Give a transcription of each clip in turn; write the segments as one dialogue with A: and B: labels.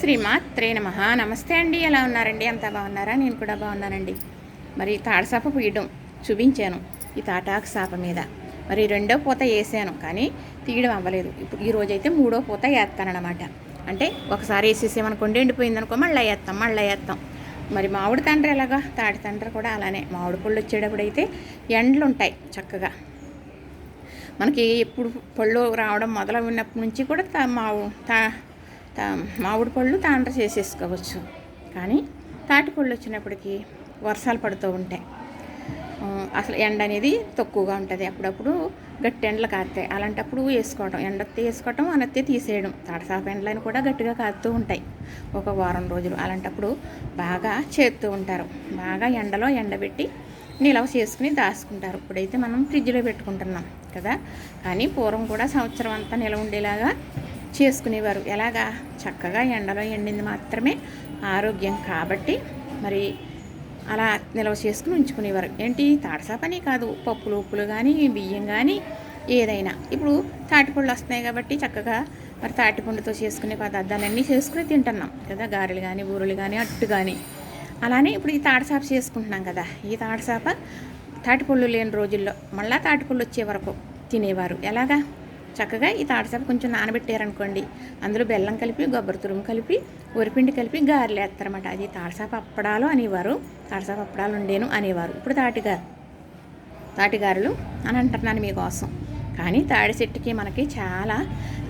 A: శ్రీమాత్రే నమ. నమస్తే అండి. ఎలా ఉన్నారండి? అంతా బాగున్నారా? నేను కూడా బాగున్నానండి. మరి తాటసాప పూయడం చూపించాను ఈ తాటాకు సాప మీద. మరి రెండో పూత వేసాను కానీ తీయడం అవ్వలేదు. ఇప్పుడు ఈ రోజైతే మూడో పూత వేస్తానమాట అంటే ఒకసారి వేసేసామనుకోండి ఎండిపోయింది అనుకో మళ్ళీ వేస్తాం మళ్ళీ వేస్తాం. మరి మామిడి తండ్రి ఎలాగా? తాటి తండ్రి కూడా అలానే. మామిడి పళ్ళు వచ్చేటప్పుడు అయితే ఎండలు ఉంటాయి చక్కగా. మనకి ఎప్పుడు పళ్ళు రావడం మొదలైనప్పటి నుంచి కూడా మా తా- మామిడి పళ్ళు తాండ్ర చేసేసుకోవచ్చు. కానీ తాటి పళ్ళు వచ్చినప్పటికీ వర్షాలు పడుతూ ఉంటాయి. అసలు ఎండ అనేది తక్కువగా ఉంటుంది. అప్పుడప్పుడు గట్టి ఎండలు కాస్తాయి అలాంటప్పుడు వేసుకోవడం ఎండ వేసుకోవటం అనత్తే తీసేయడం. తాటసాప ఎండలను కూడా గట్టిగా కాస్తూ ఉంటాయి. ఒక వారం రోజులు. అలాంటప్పుడు బాగా చేస్తూ ఉంటారు. బాగా ఎండలో ఎండబెట్టి నిలవ చేసుకుని దాచుకుంటారు. ఇప్పుడైతే మనం ఫ్రిడ్జ్లో పెట్టుకుంటున్నాం కదా. కానీ పూర్వం కూడా సంవత్సరం అంతా నిలవ ఉండేలాగా చేసుకునేవారు. ఎలాగా? చక్కగా ఎండలో ఎండింది మాత్రమే ఆరోగ్యం కాబట్టి మరి అలా నిల్వ చేసుకుని ఉంచుకునేవారు. ఏంటి? తాడసాపని కాదు. పప్పులు ఉప్పులు కానీ బియ్యం కానీ ఏదైనా. ఇప్పుడు తాటిపళ్ళు వస్తున్నాయి కాబట్టి చక్కగా మరి తాటిపండుతో చేసుకునే పదార్థాలన్నీ చేసుకుని తింటున్నాం కదా. గారెలు కానీ బూరెలు కానీ అట్టు కానీ అలానే ఇప్పుడు ఈ తాడసాప చేసుకుంటున్నాం కదా. ఈ తాడసాప తాటిపళ్ళు లేని రోజుల్లో మళ్ళీ తాటిపళ్ళు వచ్చే వరకు తినేవారు. ఎలాగా? చక్కగా ఈ తాడసాప కొంచెం నానబెట్టారనుకోండి. అందులో బెల్లం కలిపి కొబ్బరి తురుము కలిపి వరిపిండి కలిపి గారెలు వేస్తారన్నమాట. అది తాడసాప అప్పడాలు అనేవారు. తాడసాప అప్పడాలు ఉండేను అనేవారు. ఇప్పుడు తాటిగారు తాటిగారులు అని అంటున్నాను మీకోసం. కానీ తాడి చెట్టుకి మనకి చాలా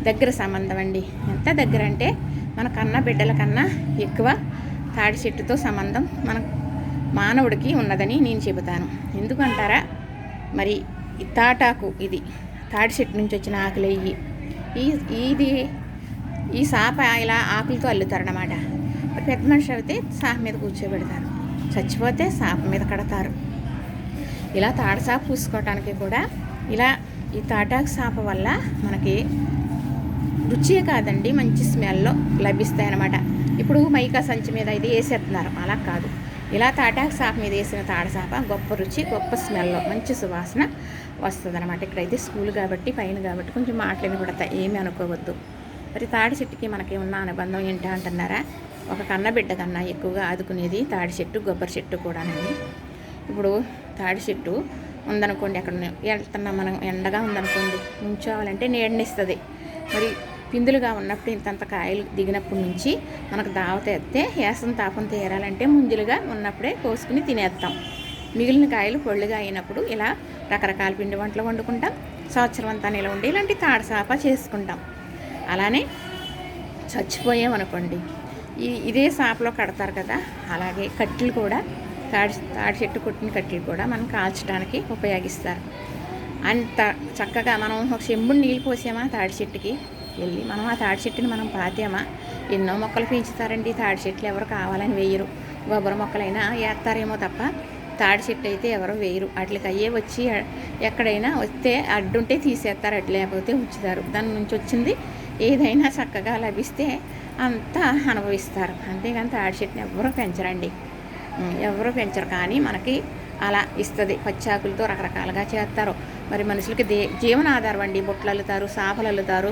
A: దగ్గర సంబంధం అండి. ఎంత దగ్గర అంటే మన కన్నా బిడ్డల కన్నా ఎక్కువ తాడి చెట్టుతో సంబంధం మన మానవుడికి ఉన్నదని నేను చెబుతాను. ఎందుకంటారా మరి ఈ తాటాకు ఇది తాడి చెట్టు నుంచి వచ్చిన ఆకులు ఇవి. ఈ ఇది ఈ సాప ఇలా ఆకులతో అల్లుతారనమాట పెద్ద మనిషి అయితే సాప మీద కూర్చోబెడతారు. చచ్చిపోతే సాప మీద కడతారు. ఇలా తాడసాప పూసుకోవటానికి కూడా ఇలా ఈ తాటాకు సాప వల్ల మనకి రుచియే కాదండి మంచి స్మెల్లో లభిస్తాయి అన్నమాట ఇప్పుడు మైకా సంచి మీద ఇది వేసేస్తున్నారు. అలా కాదు. ఇలా తాటాకు సాప మీద వేసిన తాడసాప గొప్ప రుచి గొప్ప స్మెల్లో మంచి సువాసన వస్తుంది అనమాట ఇక్కడైతే స్కూల్ కాబట్టి పైన కాబట్టి కొంచెం మాటలు వినబడతాయి ఏమి అనుకోవద్దు. మరి తాడి చెట్టుకి మనకి ఉన్న అనుబంధం ఏంటా అంటున్నారా? ఒక కన్న బిడ్డ కన్నా ఎక్కువగా ఆదుకునేది తాడి చెట్టు కొబ్బరి చెట్టు కూడానండి. ఇప్పుడు తాడి చెట్టు ఉందనుకోండి అక్కడ వెళ్తున్నాం మనం ఎండగా ఉందనుకోండి నుంచోవాలంటే నీడనిస్తుంది. మరి పిందులుగా ఉన్నప్పుడు ఇంతంత కాయలు దిగినప్పటి నుంచి మనకు దావత ఎత్తే వేసం తాపం తీరాలంటే ముంజులుగా ఉన్నప్పుడే కోసుకుని తినేస్తాం మిగిలిన కాయలు పొళ్ళుగా అయినప్పుడు ఇలా రకరకాల పిండి వంటలు వండుకుంటాం. సంవత్సరం అంతా నిలవ ఉండి ఇలాంటి తాడసాప చేసుకుంటాం. అలానే చచ్చిపోయామనుకోండి ఈ ఇదే సాపలో కడతారు కదా అలాగే కట్టెలు కూడా తాడి తాడి చెట్టు కొట్టిన కట్టెలు కూడా మనం కాల్చడానికి ఉపయోగిస్తారు. అంత చక్కగా మనం ఒక చెంబుడు నీళ్ళు పోసామా తాడి చెట్టుకి? వెళ్ళి మనం ఆ తాడి చెట్టుని మనం పాతామా? ఎన్నో మొక్కలు పెంచుతారండి. తాడి చెట్లు ఎవరు కావాలని వేయరు. కొబ్బరి మొక్కలైనా వేస్తారేమో తప్ప తాడి చెట్టు అయితే ఎవరు వేయరు. వాటికి అయ్యే వచ్చి ఎక్కడైనా వస్తే అడ్డుంటే తీసేస్తారు అట్లా లేకపోతే ఉంచుతారు. దాని నుంచి వచ్చింది ఏదైనా చక్కగా లభిస్తే అంతా అనుభవిస్తారు. అంతేగాని తాడి చెట్టుని ఎవరు పెంచరండి. ఎవరు పెంచరు. కానీ మనకి అలా ఇస్తుంది. పచ్చాకులతో రకరకాలుగా చేస్తారు మరి మనుషులకి దే జీవనాధారం అండి. బొట్లు అల్లుతారు సాపలు అల్లుతారు.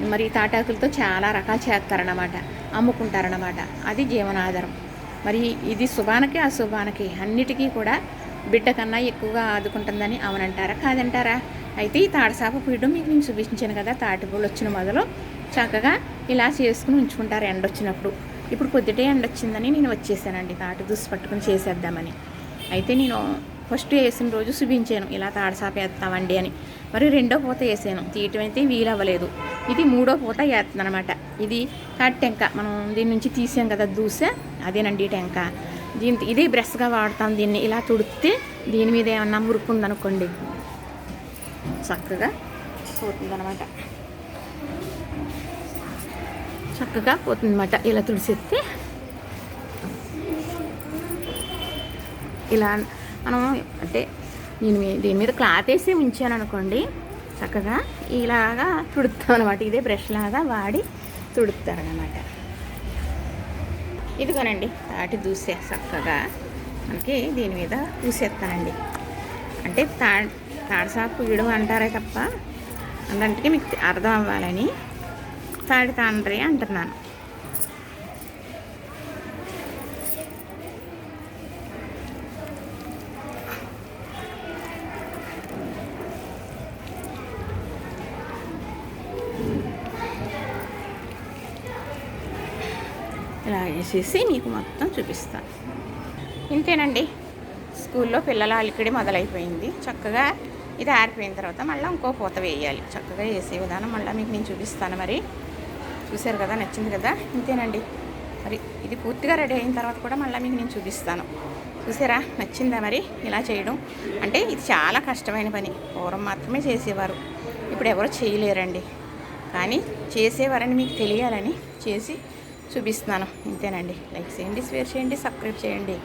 A: మరి తాటాకులతో చాలా రకాలు చేస్తారన్నమాట అమ్ముకుంటారన్నమాట. అది జీవనాధారం. మరి ఇది శుభానికి అశుభానికి అన్నిటికీ కూడా బిడ్డ కన్నా ఎక్కువగా ఆదుకుంటుందని అవునంటారా? కాదంటారా? అయితే ఈ తాడసాప పీడు మీకు నేను చూపించాను కదా తాటిపూలు వచ్చిన మొదలు. చక్కగా ఇలా చేసుకుని ఉంచుకుంటారు ఎండ వచ్చినప్పుడు. ఇప్పుడు పొద్దుటే ఎండ వచ్చిందని నేను వచ్చేసానండి తాటి దుస్సు పట్టుకుని చేసేద్దామని. అయితే నేను ఫస్ట్ వేసిన రోజు చూపించాను ఇలా తాడసాపేస్తామండి అని. మరి రెండో పూత వేసాను. తీయటం అయితే వీలవ్వలేదు. ఇది మూడో పూత వేస్తుంది అనమాట ఇది టెంక. మనం దీని నుంచి తీసాం కదా దూస అదేనండి టెంక. దీని ఇదే బ్రష్గా వాడతాం దీన్ని. ఇలా తుడితే దీని మీద ఏమన్నా మురుకు ఉందనుకోండి. చక్కగా పోతుందన్నమాట చక్కగా పోతుందన్నమాట ఇలా తుడిసేస్తే ఇలా మనం అంటే నేను దీని మీద క్లాత్ వేసి ఉంచాను అనుకోండి చక్కగా ఇలాగా తుడుతాం అనమాట ఇదే బ్రష్ లాగా వాడి తుడుతారు అనమాట ఇదిగోనండి తాటి దూసే చక్కగా మనకి దీని మీద పూసేస్తానండి. అంటే తా తాడసాపు విడువ అంటారే తప్ప అందుకే మీకు అర్థం అవ్వాలని తాడి తాండ్రి అంటున్నాను. ఇలా వేసేసి మీకు మొత్తం చూపిస్తాను ఇంతేనండి. స్కూల్లో పిల్లల అలికిడి మొదలైపోయింది. చక్కగా ఇది ఆరిపోయిన తర్వాత మళ్ళీ ఇంకో పూత వేయాలి. చక్కగా వేసే విధానం మళ్ళీ మీకు నేను చూపిస్తాను మరి. చూశారు కదా నచ్చింది కదా? ఇంతేనండి. మరి ఇది పూర్తిగా రెడీ అయిన తర్వాత కూడా మళ్ళీ మీకు నేను చూపిస్తాను. చూసారా నచ్చిందా మరి? ఇలా చేయడం. అంటే ఇది చాలా కష్టమైన పని. పూర్వం మాత్రమే చేసేవారు. ఇప్పుడు ఎవరు చేయలేరండి. కానీ చేసేవారని మీకు తెలియాలని చేసి చూపిస్తున్నాను. ఇంతేనండి. లైక్ చేయండి షేర్ చేయండి సబ్స్క్రైబ్ చేయండి.